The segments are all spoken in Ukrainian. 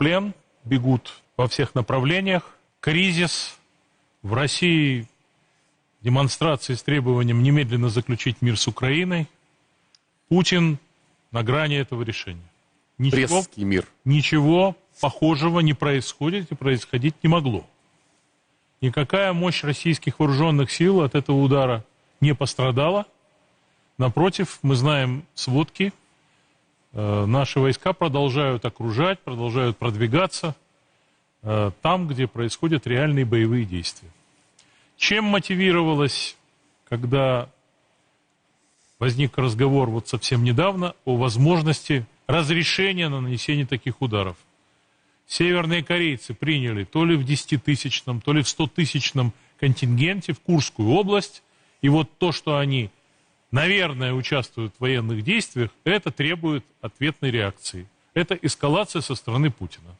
плен, бегут во всех направлениях. Кризис в России, демонстрации с требованием немедленно заключить мир с Украиной. Путин на грани этого решения. Ничего, Брестский мир. ничего похожего не происходит и происходить не могло. Никакая мощь российских вооруженных сил от этого удара не пострадала. Напротив, мы знаем сводки, наши войска продолжают окружать, продолжают продвигаться э, там, где происходят реальные боевые действия. Чем мотивировалось, когда возник разговор вот совсем недавно о возможности разрешения на нанесение таких ударов? Северные корейцы приняли то ли в 10-тысячном, то ли в 100-тысячном контингенте в Курскую область. И вот то, что они, наверное, участвуют в военных действиях, это требует ответной реакции. Это эскалация со стороны Путина.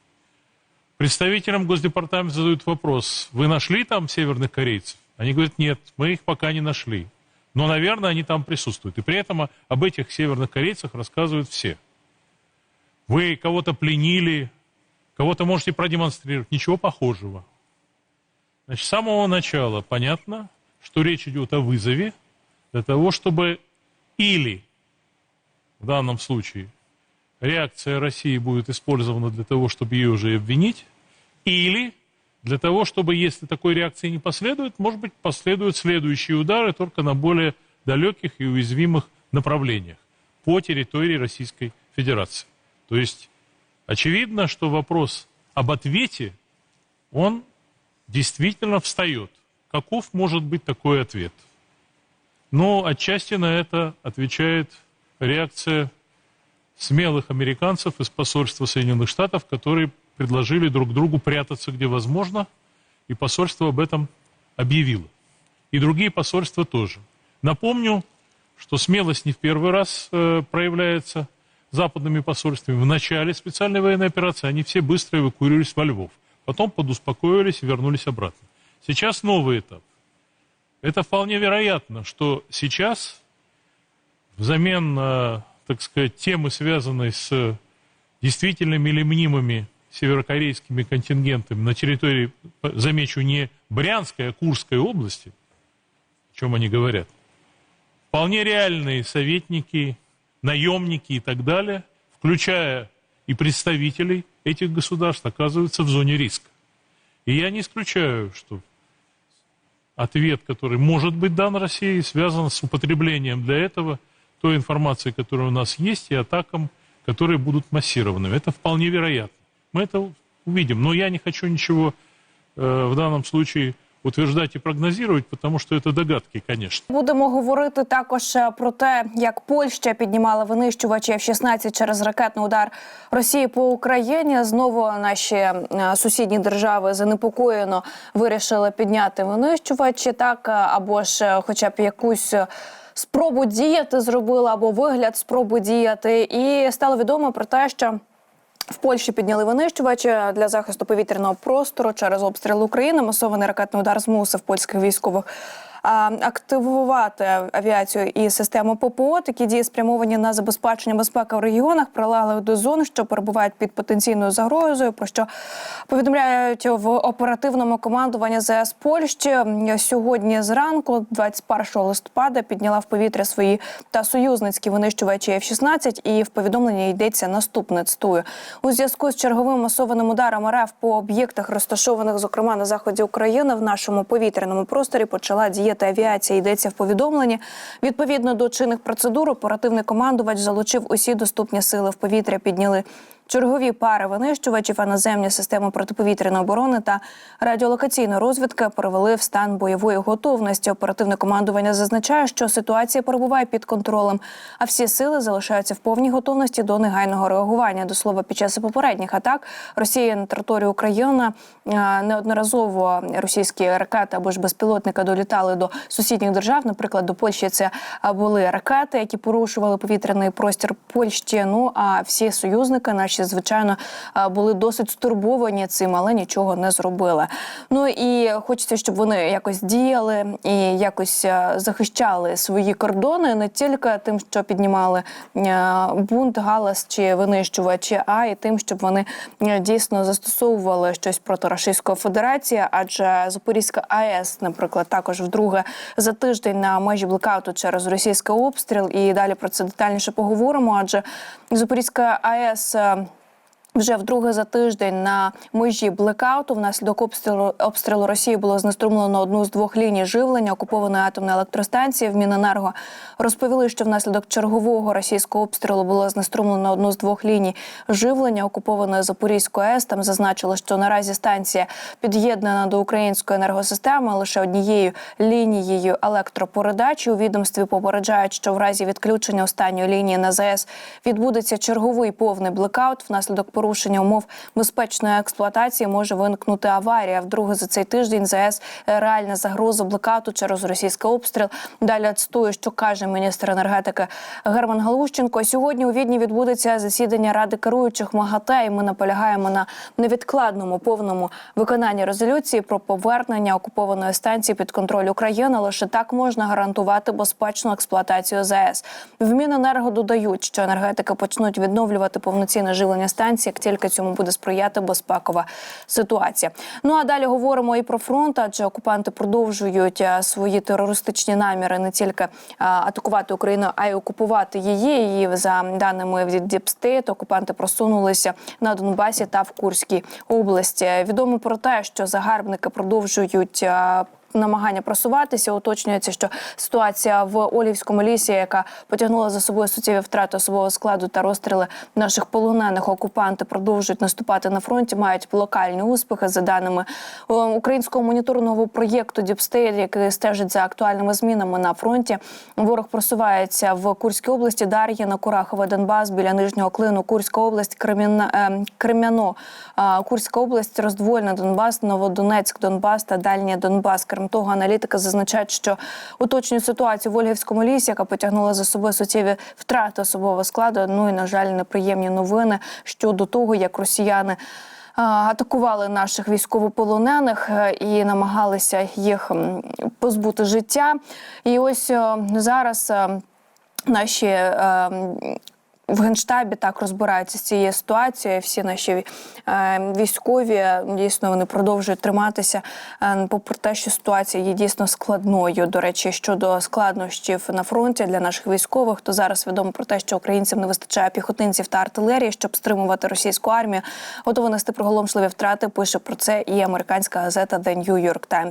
Представителям Госдепартамента задают вопрос, вы нашли там северных корейцев? Они говорят, нет, мы их пока не нашли. Но, наверное, они там присутствуют. И при этом об этих северных корейцах рассказывают все. Вы кого-то пленили, кого-то можете продемонстрировать. Ничего похожего. Значит, с самого начала понятно, что речь идет о вызове для того, чтобы или в данном случае реакция России будет использована для того, чтобы ее уже обвинить, или для того, чтобы, если такой реакции не последует, может быть, последуют следующие удары только на более далеких и уязвимых направлениях по территории Российской Федерации. То есть очевидно, что вопрос об ответе, он действительно встает. Каков может быть такой ответ? Но отчасти на это отвечает реакция смелых американцев из посольства Соединенных Штатов, которые предложили друг другу прятаться где возможно, и посольство об этом объявило. И другие посольства тоже. Напомню, что смелость не в первый раз э, проявляется западными посольствами. В начале специальной военной операции они все быстро эвакуировались во Львов. Потом подуспокоились и вернулись обратно. Сейчас новый этап. Это вполне вероятно, что сейчас взамен, э, так сказать, темы, связанной с действительными или мнимыми северокорейскими контингентами на территории, замечу, не Брянской, а Курской области, о чем они говорят, вполне реальные советники, наемники и так далее, включая и представителей этих государств, оказываются в зоне риска. И я не исключаю, что ответ, который может быть дан России, связан с употреблением для этого той информации, которая у нас есть, и атакам, которые будут массированными. Это вполне вероятно. Мы это увидим. Но я не хочу ничего э, в данном случае утверждати і прогнозувати, тому що це догадки, звісно. Будемо говорити також е, про те, як Польща піднімала винищувачі F-16 через ракетний удар Росії по Україні. Знову наші е, сусідні держави занепокоєно вирішили підняти винищувачі, так е, або ж, хоча б якусь. Спробу діяти зробила або вигляд спроби діяти, і стало відомо про те, що в Польщі підняли винищувачі для захисту повітряного простору через обстріл України. Масований ракетний удар змусив польських військових активувати авіацію і систему ППО. Такі дії спрямовані на забезпечення безпеки в регіонах, прилеглих до зон, що перебувають під потенційною загрозою. Про що повідомляють в оперативному командуванні ЗС Польщі сьогодні зранку, 21 листопада, підняла в повітря свої та союзницькі винищувачі F-16 і в повідомленні йдеться наступне цитую. У зв'язку з черговим масованим ударом РФ по об'єктах, розташованих зокрема на заході України, в нашому повітряному просторі почала діяти авіація. Йдеться в повідомленні. Відповідно до чинних процедур, оперативний командувач залучив усі доступні сили в повітря, підняли. Чергові пари винищувачів, а наземні системи протиповітряної оборони та радіолокаційної розвідки перевели в стан бойової готовності. Оперативне командування зазначає, що ситуація перебуває під контролем, а всі сили залишаються в повній готовності до негайного реагування. До слова, під час попередніх атак Росія на територію України е, неодноразово російські ракети або ж безпілотники долітали до сусідніх держав. Наприклад, до Польщі це були ракети, які порушували повітряний простір Польщі. Ну а всі союзники, наші наші, звичайно, е, були досить стурбовані цим, але нічого не зробили. Ну і хочеться, щоб вони якось діяли і якось е, захищали свої кордони не тільки тим, що піднімали е, бунт, галас чи винищувачі, а й тим, щоб вони дійсно застосовували щось проти Російської Федерації, адже Запорізька АЕС, наприклад, також вдруге за тиждень на межі блекауту через російський обстріл. І далі про це детальніше поговоримо. Адже Запорізька АЕС. Вже вдруге за тиждень на межі блекауту внаслідок обстрілу обстрілу Росії було знеструмлено одну з двох ліній живлення окупованої атомної електростанції. В Міненерго розповіли, що внаслідок чергового російського обстрілу було знеструмлено одну з двох ліній живлення окупованої Запорізької АЕС. Там зазначили, що наразі станція під'єднана до української енергосистеми лише однією лінією електропередачі. У відомстві попереджають, що в разі відключення останньої лінії на ЗАЕС відбудеться черговий повний блекаут. Внаслідок порушення умов безпечної експлуатації може виникнути аварія. Вдруге за цей тиждень ЗАЕС реальна загроза блекауту через російський обстріл. Далі цитую, що каже міністр енергетики Герман Галущенко. Сьогодні у Відні відбудеться засідання ради керуючих МАГАТЕ. І ми наполягаємо на невідкладному повному виконанні резолюції про повернення окупованої станції під контроль України. Лише так можна гарантувати безпечну експлуатацію ЗАЕС. В Міненерго додають, що енергетики почнуть відновлювати повноцінне живлення станції, як тільки цьому буде сприяти безпекова ситуація. Ну а далі говоримо і про фронт, адже окупанти продовжують е, свої терористичні наміри не тільки е, атакувати Україну, а й окупувати її. І за даними від Діпстейт, окупанти просунулися на Донбасі та в Курській області. Відомо про те, що загарбники продовжують. Намагання просуватися уточнюється, що ситуація в Олівському лісі, яка потягнула за собою суттєві втрати особового складу та розстріли наших полонених окупанти, продовжують наступати на фронті, мають локальні успіхи за даними е, українського моніторного проєкту Діпстейт, який стежить за актуальними змінами на фронті. Ворог просувається в Курській області. Дар'їна, Курахове, Донбас біля нижнього клину, Курська область, Крем'яна, е, Крем'яно, е, Курська область, Роздвольна, Донбас, Новодонецьк, Донбас та Дальній Донбас. Крім того, аналітики зазначають, що уточнюють ситуацію в Ольгівському лісі, яка потягнула за собою суттєві втрати особового складу. Ну і на жаль, неприємні новини щодо того, як росіяни. Атакували наших військовополонених е, і намагалися їх позбути життя. І ось е, зараз е, наші в генштабі так розбираються з цією ситуацією. Всі наші е, військові дійсно вони продовжують триматися, е, попри те, що ситуація є дійсно складною. До речі, щодо складнощів на фронті для наших військових, то зараз відомо про те, що українцям не вистачає піхотинців та артилерії, щоб стримувати російську армію. Готова нести приголомшливі втрати. Пише про це і американська газета The New York Times.